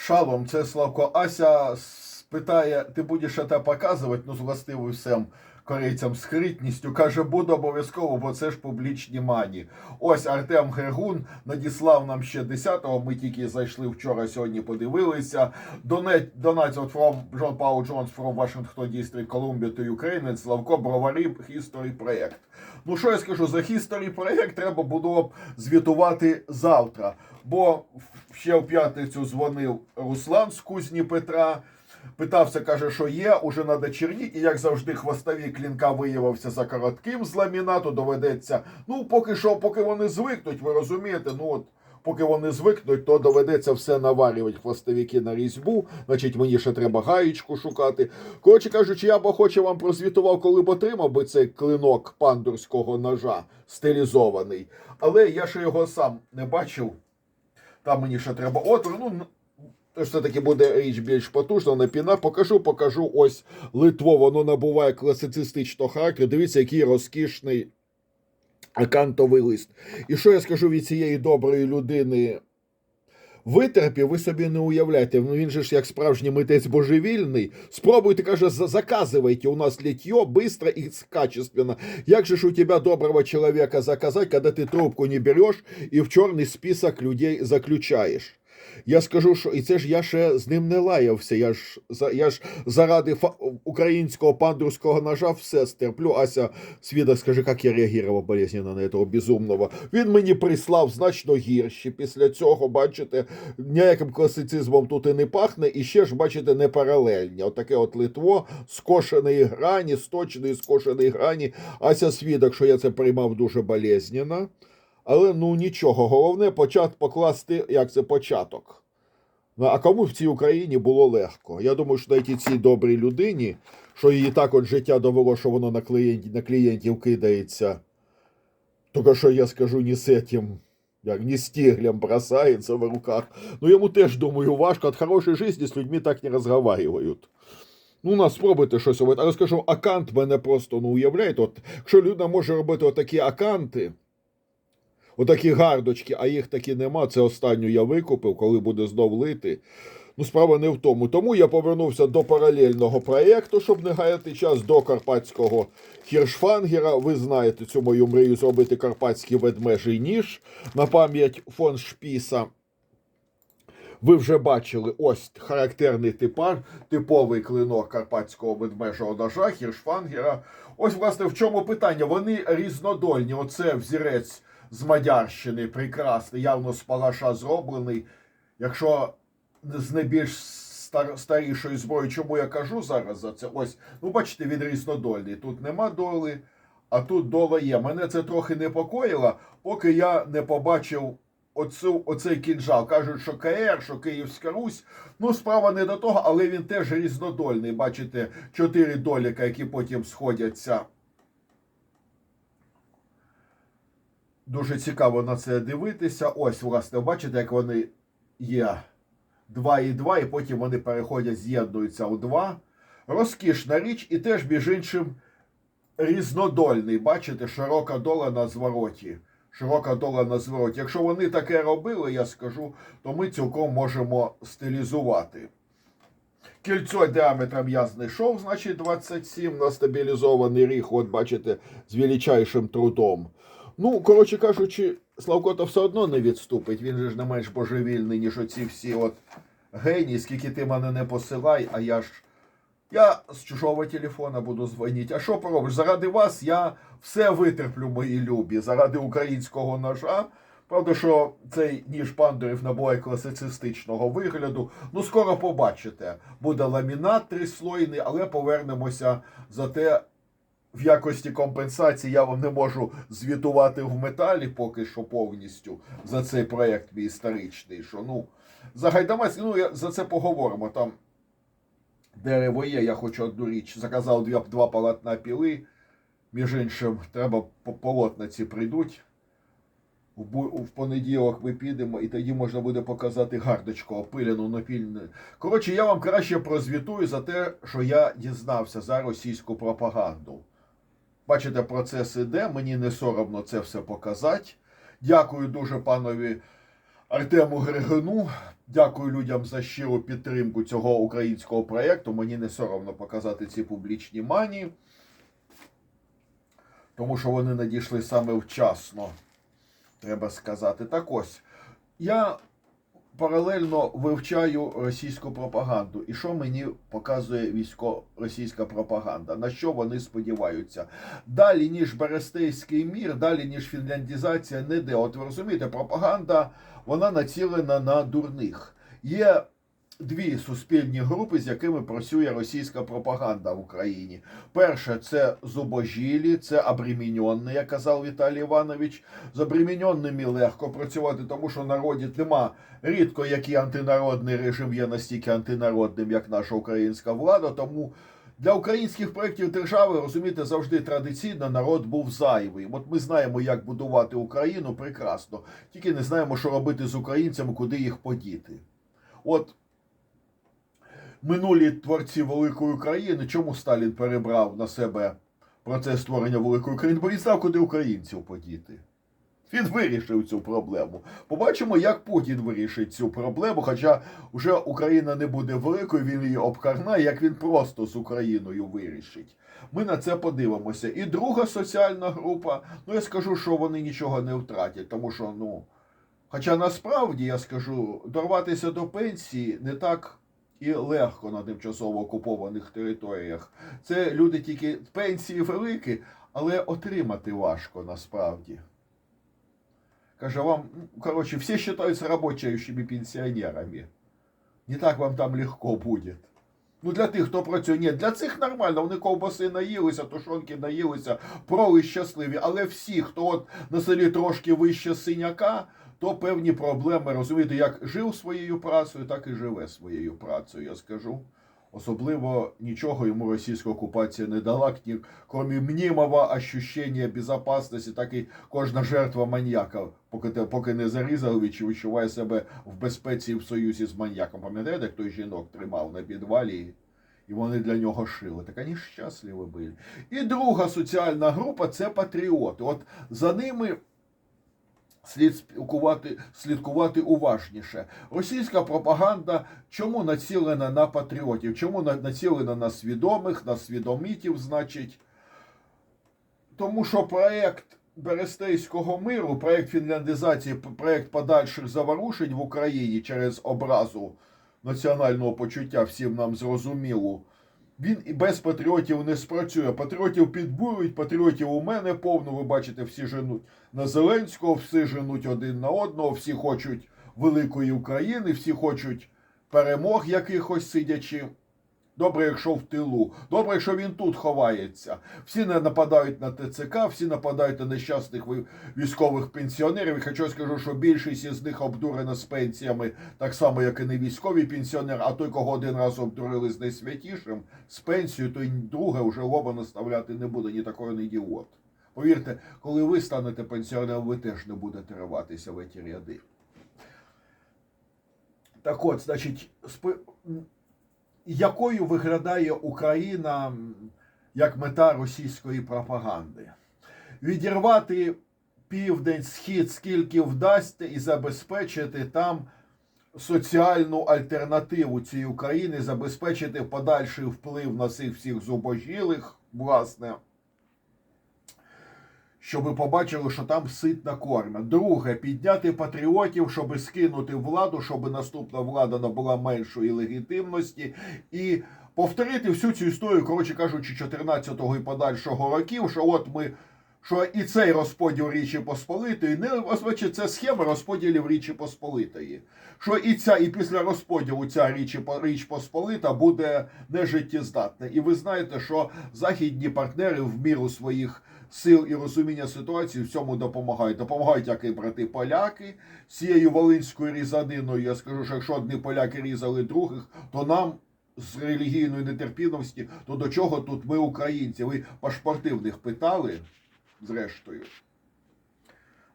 Шалом, це Славко. Ася спитає, ти будеш це показувати, ну, з властивою всім корейцям скритністю. Каже, буду обов'язково, бо це ж публічні мані. Ось Артем Григун надіслав нам ще 10-го, ми тільки зайшли вчора, сьогодні подивилися. Donate, donates from John Paul Jones from Washington District, Columbia to Ukraine, Славко Бровари, History проєкт. Ну що я скажу, за History проєкт треба було б звітувати завтра. Бо ще в п'ятницю дзвонив Руслан з кузні Петра. Питався, каже, що є, уже треба черніти. І як завжди, хвостові клінка виявився за коротким з ламінату. Доведеться. Ну, поки що, поки вони звикнуть, ви розумієте, ну от. Поки вони звикнуть, то доведеться все наварювати хвостовики на різьбу. Значить, мені ще треба гаєчку шукати. Коротше кажучи, я б охоче вам прозвітував, коли б отримав би цей клинок пандурського ножа стилізований. Але я ще його сам не бачив. Там мені ще треба отвір. Ну, все-таки буде річ більш потужна, напіна. Покажу, покажу. Ось Литво, воно набуває класицистичного характеру. Дивіться, який розкішний акантовий лист. І що я скажу від цієї доброї людини? Витерпів, ви собі не уявляєте, ну він же ж як справжній митець божевільний. Спробуйте, каже, за- заказывайте у нас литье быстро и качественно. Як же ж у тебя доброго человека заказать, когда ты трубку не берешь и в чорний список людей заключаєш? Я скажу, що і це ж я ще з ним не лаявся. Я ж за я ж заради фа- українського пандурського ножа все стерплю. Ася свідок, скажи, як я реагував болезненно на цього безумного. Він мені прислав значно гірші. Після цього, бачите, ніяким класицизмом тут і не пахне, і ще ж, бачите, не паралельні. Отаке от литво скошеної грані, сточеної скошеної грані. Ася свідок, що я це приймав дуже болезненно. Але ну нічого, головне почат покласти, як це початок. А кому в цій Україні було легко? Я думаю, що навіть і цій добрій людині, що її так от життя довело, що воно на клієнтів, на клієнтів кидається. Тільки що я скажу, не з этим, як не стіглем бросається в руках. Ну йому теж, думаю, важко. От хорошої житті з людьми так не розговаривають. Ну, на спробуйте щось робити. Але скажу, акант мене просто ну уявляєте. От, якщо людина може робити отакі аканти. Отакі гардочки, а їх таки нема. Це останню я викупив, коли буде знов лити. Ну, справа не в тому. Тому я повернувся до паралельного проєкту, щоб не гаяти час до карпатського хіршфангера. Ви знаєте цю мою мрію зробити карпатський ведмежий ніж на пам'ять фон Шпіса. Ви вже бачили ось характерний типар, типовий клинок карпатського ведмежого ножа, хіршфангера. Ось, власне, в чому питання. Вони різнодольні. Оце взірець з Мадярщини, прекрасний, явно з палаша зроблений. Якщо з найбільш стар, старішої зброї, чому я кажу зараз за це? Ось, ну бачите, він різнодольний. Тут нема доли, а тут дола є. Мене це трохи непокоїло, поки я не побачив оцю, оцей кінжал. Кажуть, що КР, що Київська Русь. Ну, справа не до того, але він теж різнодольний. Бачите, чотири доліка, які потім сходяться. Дуже цікаво на це дивитися. Ось, власне, бачите, як вони є 2 і 2, і потім вони переходять, з'єднуються у 2. Розкішна річ, і теж, між іншим, різнодольний. Бачите, широка дола на звороті. Широка дола на звороті. Якщо вони таке робили, я скажу, то ми цілком можемо стилізувати. Кільцо діаметром я знайшов, значить 27 на стабілізований ріг, от бачите, з величайшим трудом. Ну, коротше кажучи, Славко-то все одно не відступить. Він же ж не менш божевільний, ніж оці всі от генії, скільки ти мене не посилай, а я ж. Я з чужого телефона буду дзвонити. А що поробиш? Заради вас я все витерплю, мої любі, заради українського ножа. Правда, що цей ніж пандурів набуває класицистичного вигляду. Ну, скоро побачите. Буде ламінат трислойний, але повернемося за те, в якості компенсації я вам не можу звітувати в металі поки що повністю за цей проєкт мій історичний. Що, ну, за ну, я, за це поговоримо. Там дерево є, я хочу одну річ. Заказав дві, два полотна піли. Між іншим, треба по- полотна ці прийдуть. В, понеділок ми підемо, і тоді можна буде показати гардочку опилену напільну. Коротше, я вам краще прозвітую за те, що я дізнався за російську пропаганду. Бачите, процес іде, мені не соромно це все показати. Дякую дуже панові Артему Григину. Дякую людям за щиру підтримку цього українського проєкту. Мені не соромно показати ці публічні мані, тому що вони надійшли саме вчасно, треба сказати. Так ось, я паралельно вивчаю російську пропаганду. І що мені показує військо російська пропаганда? На що вони сподіваються? Далі, ніж Берестейський мір, далі, ніж фінляндізація, не де. От ви розумієте, пропаганда вона націлена на дурних. Є дві суспільні групи, з якими працює російська пропаганда в Україні. Перше це зубожілі, це обреміньонні, як казав Віталій Іванович. З обреміньонними легко працювати, тому що народі нема рідко який антинародний режим є настільки антинародним, як наша українська влада. Тому для українських проєктів держави, розумієте, завжди традиційно народ був зайвий. От ми знаємо, як будувати Україну прекрасно, тільки не знаємо, що робити з українцями, куди їх подіти. От минулі творці великої країни, чому Сталін перебрав на себе процес створення великої країни? Бо він знав, куди українців подіти. Він вирішив цю проблему. Побачимо, як Путін вирішить цю проблему. Хоча вже Україна не буде великою, він її обкарнає, як він просто з Україною вирішить. Ми на це подивимося. І друга соціальна група, ну я скажу, що вони нічого не втратять, тому що, ну. Хоча насправді я скажу, дорватися до пенсії не так і легко на тимчасово окупованих територіях. Це люди тільки пенсії великі, але отримати важко насправді. Каже, вам, короче, все считаются работающими пенсионерами. Не так вам там легко буде. Ну, для тих, хто працює, ні, для цих нормально, вони ковбаси наїлися, тушонки наїлися, проли щасливі. Але всі, хто от на селі трошки вище синяка, то певні проблеми, розумієте, як жив своєю працею, так і живе своєю працею, я скажу. Особливо нічого йому російська окупація не дала, крім мнімого ощущення безпечності, так і кожна жертва маньяка, поки поки не зарізали, відчуває себе в безпеці в союзі з маньяком. Пам'ятаєте, як той жінок тримав на підвалі, і вони для нього шили. Так вони щасливі були. І друга соціальна група це патріоти. От за ними слід спілкувати, слідкувати уважніше. Російська пропаганда чому націлена на патріотів? Чому націлена на свідомих, на свідомітів, значить? Тому що проєкт Берестейського миру, проєкт фінляндизації, проєкт подальших заворушень в Україні через образу національного почуття всім нам зрозуміло. Він і без патріотів не спрацює. Патріотів підбурують, патріотів у мене повно. Ви бачите, всі женуть на Зеленського, всі женуть один на одного, всі хочуть великої України, всі хочуть перемог якихось сидячи. Добре, якщо в тилу. Добре, якщо він тут ховається. Всі не нападають на ТЦК, всі нападають на нещасних військових пенсіонерів. І Хоча скажу, що більшість із них обдурена з пенсіями, так само, як і не військові пенсіонери, а той, кого один раз обдурили з найсвятішим, з пенсією, то й друге вже лоба наставляти не буде, ні такого не ідіот. Повірте, коли ви станете пенсіонером, ви теж не будете риватися в ці ряди. Так от, значить, якою виглядає Україна як мета російської пропаганди? Відірвати південь, схід, скільки вдасться, і забезпечити там соціальну альтернативу цієї України, забезпечити подальший вплив на цих всіх зубожілих, власне щоб ви побачили, що там ситна корма. Друге, підняти патріотів, щоб скинути владу, щоб наступна влада набула меншої легітимності і повторити всю цю історію, коротше кажучи, 14-го і подальшого років, що от ми. Що і цей розподіл Річі Посполитої не означає, це схема розподілів Річі Посполитої. Що і ця, і після розподілу ця Річі Річ Посполита буде нежиттєздатна. І ви знаєте, що західні партнери в міру своїх сил і розуміння ситуації в цьому допомагають. Допомагають як і брати поляки цією волинською різаниною. Я скажу, що якщо одні поляки різали других, то нам. З релігійної нетерпінності, то до чого тут ми українці? Ви пашпорти в них питали, зрештою.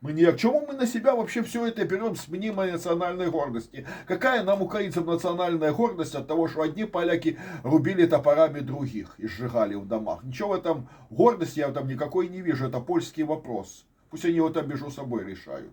Мы не... Чему мы на себя вообще все это берем с мнимой национальной гордости? Какая нам, украинцам, национальная гордость от того, что одни поляки рубили топорами других и сжигали в домах? Ничего в этом гордости я там никакой не вижу. Это польский вопрос. Пусть они его там между собой решают.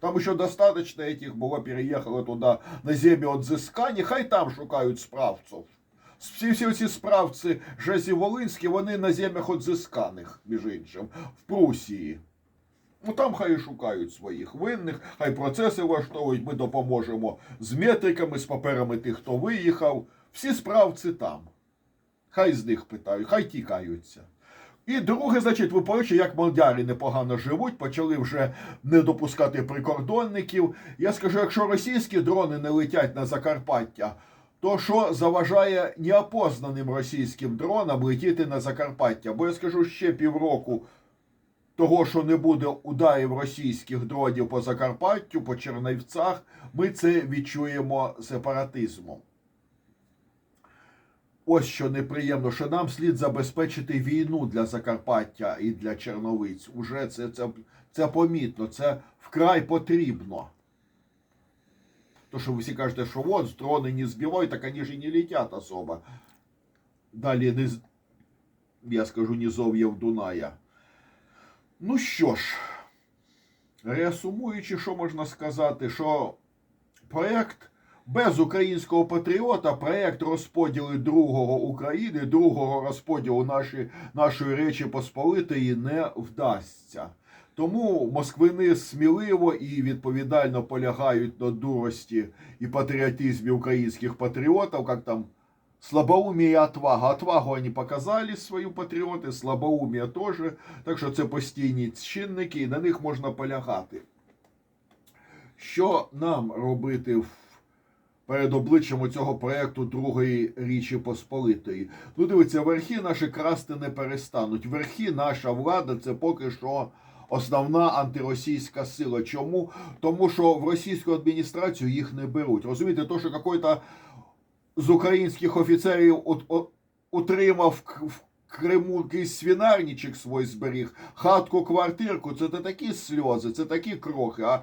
Там еще достаточно этих було переїхало туди на землю отзискання, хай там шукають справців. Всі, всі ці справці Жезі Волинські, вони на землях отзисканих, між іншим, в Прусії. Ну там хай шукають своїх винних, хай процеси влаштовують, ми допоможемо з метриками, з паперами тих, хто виїхав. Всі справці там. Хай з них питають, хай тікаються. І друге, значить, ви побачите, як молдяри непогано живуть, почали вже не допускати прикордонників. Я скажу, якщо російські дрони не летять на Закарпаття, то що заважає неопознаним російським дронам летіти на Закарпаття? Бо я скажу ще півроку того, що не буде ударів російських дронів по Закарпаттю, по Чернівцях, ми це відчуємо сепаратизмом. Ось що неприємно, що нам слід забезпечити війну для Закарпаття і для Черновиць. Уже це, це, це помітно, це вкрай потрібно. То, що ви всі кажете, що от дрони не збивають, так вони ж і не летять особо. Далі не, я скажу, низов'я Дуная. Ну що ж, реасумуючи, що можна сказати, що проєкт без українського патріота, проєкт розподілу другого України, другого розподілу нашої, нашої Речі Посполитої не вдасться. Тому москвини сміливо і відповідально полягають на дурості і патріотизмі українських патріотів, як там слабоумие и отвага. Отвагу они показали свою патріоти, слабоумие теж. Так що це постійні чинники, і на них можна полягати. Що нам робити перед обличчям цього проєкту Другої Річі Посполитої? Ну, дивіться, верхи наші красти не перестануть. Верхи наша влада це поки що основна антиросійська сила. Чому? Тому що в російську адміністрацію їх не беруть. Розумієте, то, що який-то з українських офіцерів от, от, утримав в Криму якийсь свинарничок свій зберіг, хатку, квартирку, це такі сльози, це такі крохи. А,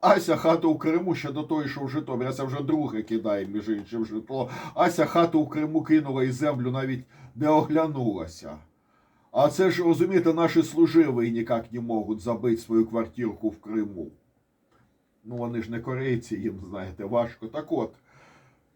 Ася хату в Криму ще до того, що в Житомирі. Ася вже друге кидає, між іншим житло. Ася хату в Криму кинула і землю навіть не оглянулася. А це ж, розумієте, наші служиві ніяк не можуть забити свою квартирку в Криму. Ну, вони ж не корейці, їм, знаєте, важко. Так от,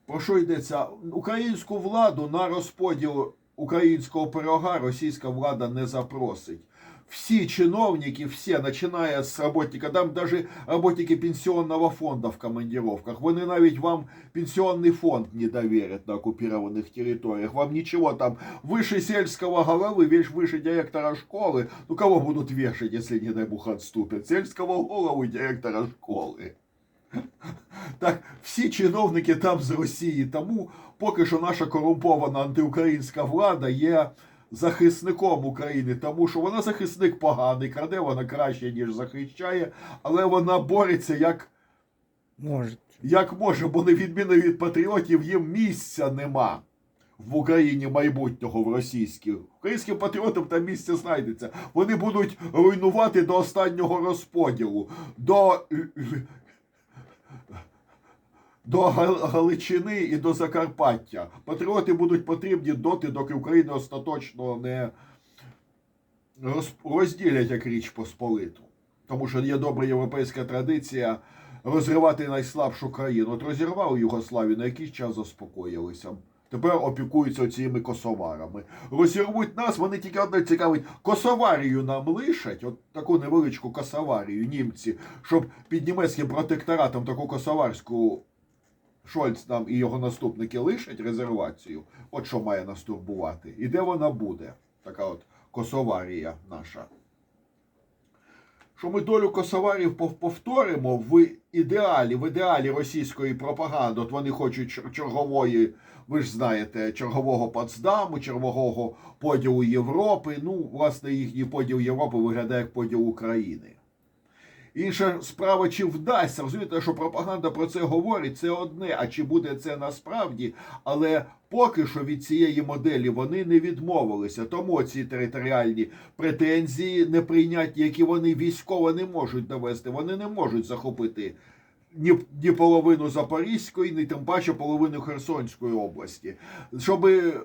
про що йдеться? Українську владу на розподіл українського пирога російська влада не запросить. Всі чиновники, все, починає з работника, там даже работники пенсионного фонда в командировках, вони навіть вам пенсионный фонд не доверят на оккупированных территориях. Вам ничего там выше сельского головы, вещь выше директора школы. Ну кого будут вешать, если, не дай бог, отступят? Сельского голову и директора школи. Так, всі чиновники там з Росії. Тому поки що наша корумпована антиукраїнська влада є захисником України, тому що вона захисник поганий, краде вона краще, ніж захищає, але вона бореться як, Может. як може, бо на відміну від патріотів їм місця нема. В Україні майбутнього в російських. Українським патріотам там місце знайдеться. Вони будуть руйнувати до останнього розподілу, до до Галичини і до Закарпаття. Патріоти будуть потрібні доти, доки Україна остаточно не розділять як річ Посполиту. Тому що є добра європейська традиція розривати найслабшу країну. От розірвали Югославію, на якийсь час заспокоїлися. Тепер опікуються цими косоварами. Розірвуть нас, вони тільки одне цікавить, косоварію нам лишать, от таку невеличку косоварію, німці, щоб під німецьким протекторатом таку косоварську Шольц нам і його наступники лишать резервацію. От що має нас турбувати. І де вона буде? Така от косоварія наша. Що ми долю косоварів повторимо в ідеалі, в ідеалі російської пропаганди. От вони хочуть чергової, ви ж знаєте, чергового Потсдаму, чергового поділу Європи. Ну, власне, їхній поділ Європи виглядає як поділ України. Інша справа, чи вдасться, розумієте, що пропаганда про це говорить, це одне, а чи буде це насправді, але поки що від цієї моделі вони не відмовилися. Тому ці територіальні претензії неприйняті, які вони військово не можуть довести, вони не можуть захопити ні, ні половину Запорізької, ні тим паче половину Херсонської області. Щоби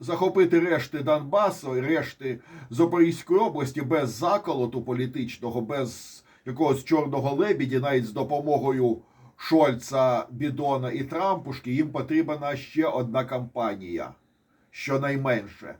захопити решти Донбасу решти Запорізької області без заколоту політичного, без якогось чорного лебіді, навіть з допомогою Шольца, Бідона і Трампушки, їм потрібна ще одна кампанія, щонайменше.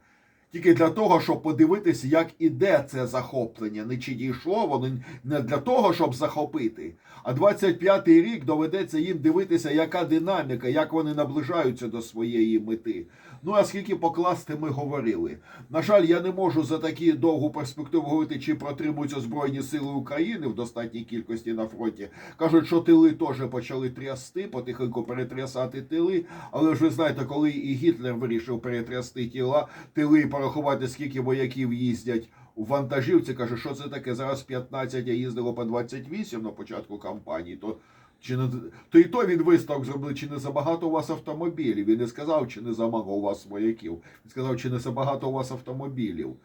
Тільки для того, щоб подивитися, як іде це захоплення. Не чи дійшло воно не для того, щоб захопити. А 25-й рік доведеться їм дивитися, яка динаміка, як вони наближаються до своєї мети. Ну а скільки покласти, ми говорили. На жаль, я не можу за такі довгу перспективу говорити, чи протримуються Збройні Сили України в достатній кількості на фронті. Кажуть, що тили теж почали трясти, потихеньку перетрясати тили. Але ж ви знаєте, коли і Гітлер вирішив перетрясти тіла, тили і порахувати, скільки вояків їздять у вантажівці, каже, що це таке? Зараз 15, а їздило по 28 на початку кампанії. То чи не то і то він висновок зробив, чи не забагато у вас автомобілів. Він не сказав, чи не замало у вас вояків. Він сказав, чи не забагато у вас автомобілів.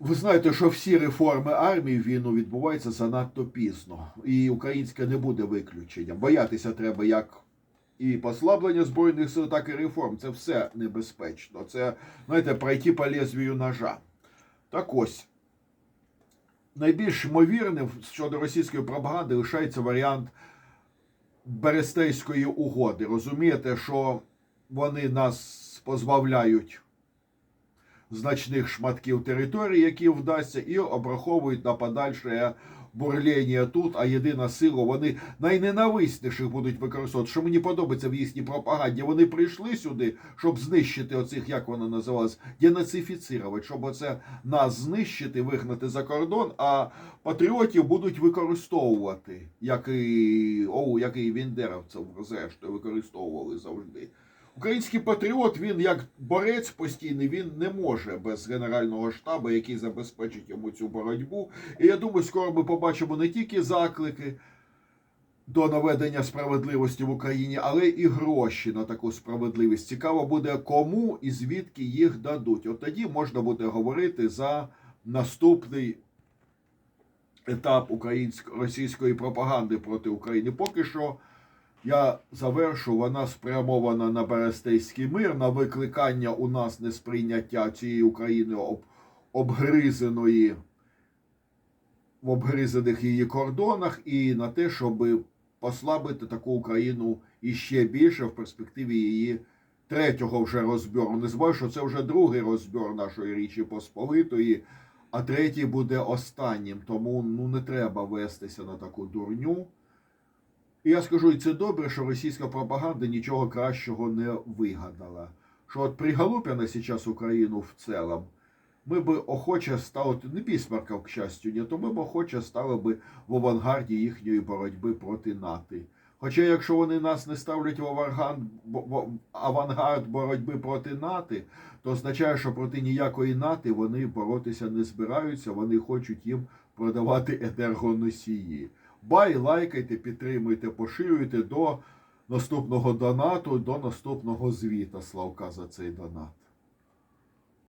Ви знаєте, що всі реформи армії війну відбуваються занадто пізно, і українська не буде виключенням. Боятися треба як і послаблення збройних сил, так і реформ. Це все небезпечно. Це знаєте, пройти по лезвію ножа. Так ось найбільш ймовірним щодо російської пропаганди лишається варіант Берестейської угоди. Розумієте, що вони нас позбавляють значних шматків території, які вдасться, і обраховують на подальше бурління тут, а єдина сила, вони найненависніших будуть використовувати. Що мені подобається в їхній пропаганді. Вони прийшли сюди, щоб знищити оцих, як воно називалось, денацифіцірувати, щоб оце нас знищити, вигнати за кордон, а патріотів будуть використовувати, як і оу, як і віндеровців, зрештою, використовували завжди. Український патріот, він як борець постійний, він не може без генерального штабу, який забезпечить йому цю боротьбу. І я думаю, скоро ми побачимо не тільки заклики до наведення справедливості в Україні, але і гроші на таку справедливість. Цікаво буде, кому і звідки їх дадуть. От тоді можна буде говорити за наступний етап українсько-російської пропаганди проти України. Поки що. Я завершу, вона спрямована на Берестейський мир, на викликання у нас несприйняття цієї України об, обгризеної в обгризаних її кордонах, і на те, щоб послабити таку Україну іще більше в перспективі її третього вже розбору. Не забуваю, що це вже другий розбір нашої Річі Посполитої, а третій буде останнім. Тому ну не треба вестися на таку дурню. І я скажу, і це добре, що російська пропаганда нічого кращого не вигадала. Що от приголупяна зараз Україну в цілому, ми би охоче стали, не Бісмарка, к щастю, ні, то ми б охоче стали би в авангарді їхньої боротьби проти НАТО. Хоча, якщо вони нас не ставлять в авангард боротьби проти НАТО, то означає, що проти ніякої НАТО вони боротися не збираються, вони хочуть їм продавати енергоносії. Бай, лайкайте, підтримуйте, поширюйте до наступного донату, до наступного звіта. Славка за цей донат.